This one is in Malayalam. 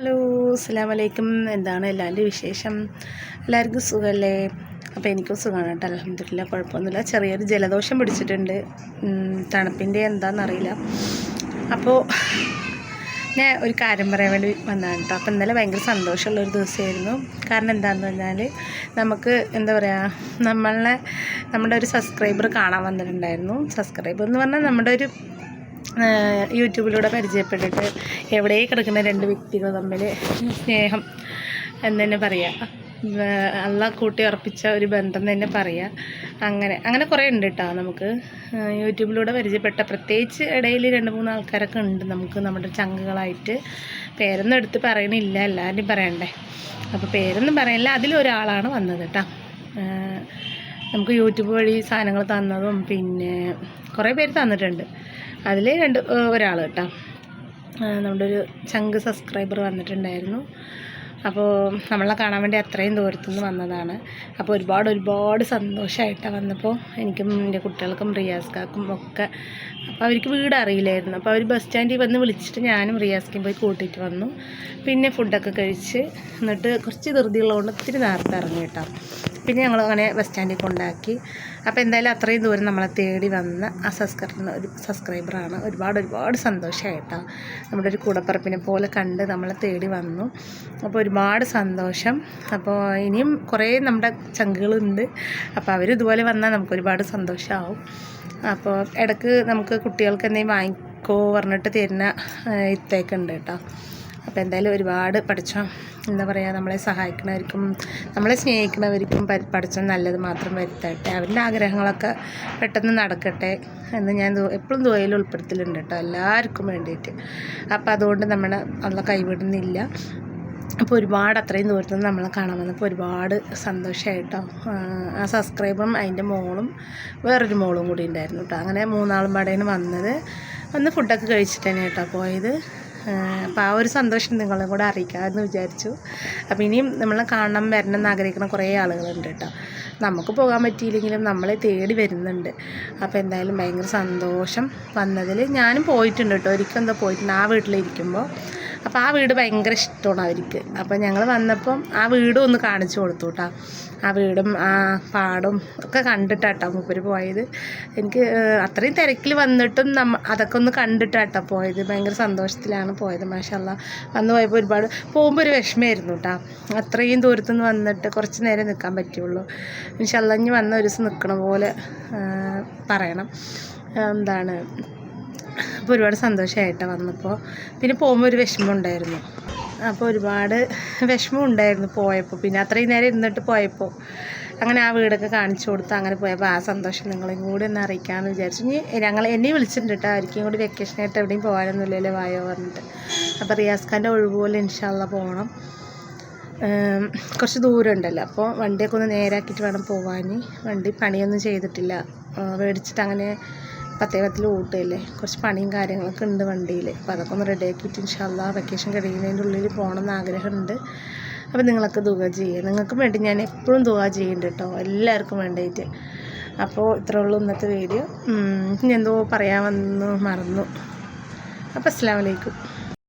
ഹലോ അസ്സാം വലൈക്കും എന്താണ് എല്ലാവരുടെ വിശേഷം? എല്ലാവർക്കും സുഖമല്ലേ അപ്പോൾ എനിക്കും സുഖമാണ് കേട്ടോ അലഹമില്ല കുഴപ്പമൊന്നുമില്ല. ചെറിയൊരു ജലദോഷം പിടിച്ചിട്ടുണ്ട്. തണുപ്പിന്റെ എന്താണെന്നറിയില്ല അപ്പോൾ ഞാൻ ഒരു കാര്യം പറയാൻ വേണ്ടി വന്നതാണ് കേട്ടോ. അപ്പോൾ ഇന്നലെ ഭയങ്കര സന്തോഷമുള്ള ഒരു ദിവസമായിരുന്നു. കാരണം എന്താണെന്ന് പറഞ്ഞാൽ നമുക്ക് എന്താ പറയുക നമ്മളെ നമ്മുടെ ഒരു സബ്സ്ക്രൈബർ കാണാൻ വന്നിട്ടുണ്ടായിരുന്നു. സബ്സ്ക്രൈബർ എന്ന് പറഞ്ഞാൽ നമ്മുടെ ഒരു യൂട്യൂബിലൂടെ പരിചയപ്പെട്ടിട്ട് എവിടെ കിടക്കുന്ന രണ്ട് വ്യക്തികൾ തമ്മിൽ സ്നേഹം എന്ന് തന്നെ പറയാം. അല്ല കൂട്ടി ഉറപ്പിച്ച ഒരു ബന്ധം തന്നെ പറയാം. അങ്ങനെ അങ്ങനെ കുറേ ഉണ്ട് കേട്ടോ നമുക്ക്. യൂട്യൂബിലൂടെ പരിചയപ്പെട്ട പ്രത്യേകിച്ച് ഇടയിൽ രണ്ട് മൂന്ന് ആൾക്കാരൊക്കെ ഉണ്ട് നമുക്ക് നമ്മുടെ ചങ്കുകളായിട്ട്. പേരൊന്നും എടുത്ത് പറയണില്ല എല്ലാവരുടെയും പറയണ്ടേ. അപ്പോൾ പേരൊന്നും പറയില്ല അതിലൊരാളാണ് വന്നത് കേട്ടോ നമുക്ക് യൂട്യൂബ് വഴി സാധനങ്ങൾ തന്നതും പിന്നെ കുറേ പേര് തന്നിട്ടുണ്ട്. അതിൽ രണ്ട് ഒരാൾ കേട്ടോ. നമ്മുടെ ഒരു ചങ്ക് സബ്സ്ക്രൈബർ വന്നിട്ടുണ്ടായിരുന്നു. അപ്പോൾ നമ്മളെ കാണാൻ വേണ്ടി അത്രയും ദൂരത്തുനിന്ന് വന്നതാണ്. അപ്പോൾ ഒരുപാട് ഒരുപാട് സന്തോഷമായിട്ടാണ് വന്നപ്പോൾ എനിക്കും എന്റെ കുട്ടികൾക്കും റിയാസ്കാക്കും ഒക്കെ. അപ്പോൾ അവർക്ക് വീട് അറിയില്ലായിരുന്നു. അപ്പോൾ അവർ ബസ് സ്റ്റാൻഡിൽ വന്ന് വിളിച്ചിട്ട് ഞാനും റിയാസ്കും പോയി കൂട്ടിയിട്ട് വന്നു. പിന്നെ ഫുഡൊക്കെ കഴിച്ച് എന്നിട്ട് കുറച്ച് ധൃതിയുള്ളതുകൊണ്ട് ഒത്തിരി നേരത്തെ ഇറങ്ങി കേട്ടോ. പിന്നെ ഞങ്ങൾ അങ്ങനെ ബസ് സ്റ്റാൻഡിൽ കൊണ്ടാക്കി. അപ്പോൾ എന്തായാലും അത്രയും ദൂരം നമ്മളെ തേടി വന്ന ആ സബ്സ്ക്രൈബർ ഒരു സബ്സ്ക്രൈബറാണ് ഒരുപാട് ഒരുപാട് സന്തോഷമായിട്ടാ നമ്മുടെ ഒരു കൂടപ്പറപ്പിനെ പോലെ കണ്ട് നമ്മളെ തേടി വന്നു. അപ്പോൾ ഒരുപാട് സന്തോഷം. അപ്പോൾ ഇനിയും കുറേ നമ്മുടെ ചങ്കുകളുണ്ട്. അപ്പോൾ അവർ ഇതുപോലെ വന്നാൽ നമുക്ക് ഒരുപാട് സന്തോഷമാവും അപ്പോൾ ഇടയ്ക്ക് നമുക്ക് കുട്ടികൾക്ക് എന്തെങ്കിലും വാങ്ങിക്കോ പറഞ്ഞിട്ട് തരുന്ന ഇത്തേക്കുണ്ട് കേട്ടോ. അപ്പോൾ എന്തായാലും ഒരുപാട് പഠിച്ചോ എന്താ പറയുക നമ്മളെ സഹായിക്കണവർക്കും നമ്മളെ സ്നേഹിക്കുന്നവർക്കും പഠിച്ചോ നല്ലത് മാത്രം വരുത്തട്ടെ. അവരുടെ ആഗ്രഹങ്ങളൊക്കെ പെട്ടെന്ന് നടക്കട്ടെ എന്ന് ഞാൻ എപ്പോഴും ദുബായിൽ ഉൾപ്പെടുത്തലുണ്ട് കേട്ടോ എല്ലാവർക്കും വേണ്ടിയിട്ട് അപ്പോൾ അതുകൊണ്ട് നമ്മൾ നമ്മളെ കൈവിടുന്നില്ല. അപ്പോൾ ഒരുപാട് അത്രയും ദൂരത്ത് നിന്ന് നമ്മളെ കാണാൻ വന്നപ്പോൾ ഒരുപാട് സന്തോഷമായിട്ടോ ആ സബ്സ്ക്രൈബറും അതിന്റെ മോളും വേറൊരു മോളും കൂടി ഉണ്ടായിരുന്നു കേട്ടോ അങ്ങനെ മൂന്നാളും പാടേന്ന് വന്നത്. വന്ന് ഫുഡൊക്കെ കഴിച്ചിട്ട് തന്നെ കേട്ടോ പോയത്. അപ്പോൾ ആ ഒരു സന്തോഷം നിങ്ങളെ കൂടെ അറിയിക്കാമെന്ന് വിചാരിച്ചു. അപ്പോൾ ഇനിയും നമ്മളെ കാണണം വരണം എന്ന് ആഗ്രഹിക്കുന്ന കുറേ ആളുകളുണ്ട് കേട്ടോ. നമുക്ക് പോകാൻ പറ്റിയില്ലെങ്കിലും നമ്മളെ തേടി വരുന്നുണ്ട്. അപ്പോൾ എന്തായാലും ഭയങ്കര സന്തോഷം വന്നതിൽ ഞാനും പോയിട്ടുണ്ട് കേട്ടോ. ഒരിക്കൽ എന്തോ പോയിട്ടുണ്ട് ആ വീട്ടിലിരിക്കുമ്പോൾ അപ്പോൾ ആ വീട് ഭയങ്കര ഇഷ്ടമാണ് അവർക്ക്. അപ്പോൾ ഞങ്ങൾ വന്നപ്പം ആ വീടും ഒന്ന് കാണിച്ചു കൊടുത്തു കേട്ടോ ആ വീടും ആ പാടും ഒക്കെ കണ്ടിട്ടാട്ടോ മൂപ്പര് പോയത്. എനിക്ക് അത്രയും തിരക്കിൽ വന്നിട്ടും നമ്മ അതൊക്കെ ഒന്ന് കണ്ടിട്ടാട്ടോ പോയത്. ഭയങ്കര സന്തോഷത്തിലാണ് പോയത് മാഷല്ല വന്ന് പോയപ്പോൾ ഒരുപാട് പോകുമ്പോൾ ഒരു വിഷമമായിരുന്നു കേട്ടോ അത്രയും ദൂരത്തു നിന്ന് വന്നിട്ട് കുറച്ച് നേരം നിൽക്കാൻ പറ്റുള്ളൂ. ഇൻഷല്ല ഇനി വന്ന ഒരു ദിവസം നിൽക്കണ പോലെ പറയണം. എന്താണ് അപ്പോൾ ഒരുപാട് സന്തോഷമായിട്ടാണ് വന്നപ്പോൾ. പിന്നെ പോകുമ്പോൾ ഒരു വിഷമം ഉണ്ടായിരുന്നു. അപ്പോൾ ഒരുപാട് വിഷമം ഉണ്ടായിരുന്നു പോയപ്പോൾ. പിന്നെ അത്രയും നേരം ഇരുന്നിട്ട് പോയപ്പോൾ അങ്ങനെ ആ വീടൊക്കെ കാണിച്ചു കൊടുത്ത് അങ്ങനെ പോയപ്പോൾ ആ സന്തോഷം നിങ്ങളെയും കൂടി ഒന്ന് അറിയിക്കാമെന്ന് വിചാരിച്ചു. ഇനി ഞങ്ങൾ എന്നെ വിളിച്ചിട്ടുണ്ട് കേട്ടോ. ആയിരിക്കും കൂടി വെക്കേഷനായിട്ട് എവിടെയും പോകാനൊന്നുമില്ലല്ലോ വായോ പറഞ്ഞിട്ട്. അപ്പോൾ റിയാസ് ഖാന്റെ ഒഴിവ് പോലെ ഇൻഷാല്ല പോകണം കുറച്ച് ദൂരം ഉണ്ടല്ലോ അപ്പോൾ വണ്ടിയൊക്കെ ഒന്ന് നേരാക്കിയിട്ട് വേണം പോകാൻ വണ്ടി പണിയൊന്നും ചെയ്തിട്ടില്ല. മേടിച്ചിട്ട് അങ്ങനെ പത്തേ പത്തിൽ അല്ലേ കുറച്ച് പണിയും കാര്യങ്ങളൊക്കെ ഉണ്ട് വണ്ടിയിൽ അപ്പോൾ അതൊക്കെ ഒന്ന് റെഡിയാക്കിയിട്ട് ഇൻഷാല്ല വെക്കേഷൻ കഴിയുന്നതിന്റെ ഉള്ളിൽ പോകണം എന്ന് ആഗ്രഹമുണ്ട്. അപ്പോൾ നിങ്ങളൊക്കെ ദുക ചെയ്യുക നിങ്ങൾക്കും വേണ്ടി ഞാൻ എപ്പോഴും ദുക ചെയ്യുന്നുണ്ട് കേട്ടോ. എല്ലാവർക്കും വേണ്ടിയിട്ട് അപ്പോൾ ഇത്രേ ഉള്ളൂ ഇന്നത്തെ വീഡിയോ ഞാൻ എന്തോ പറയാൻ വന്നു മറന്നു. അപ്പോൾ അസ്സാം വലൈക്കും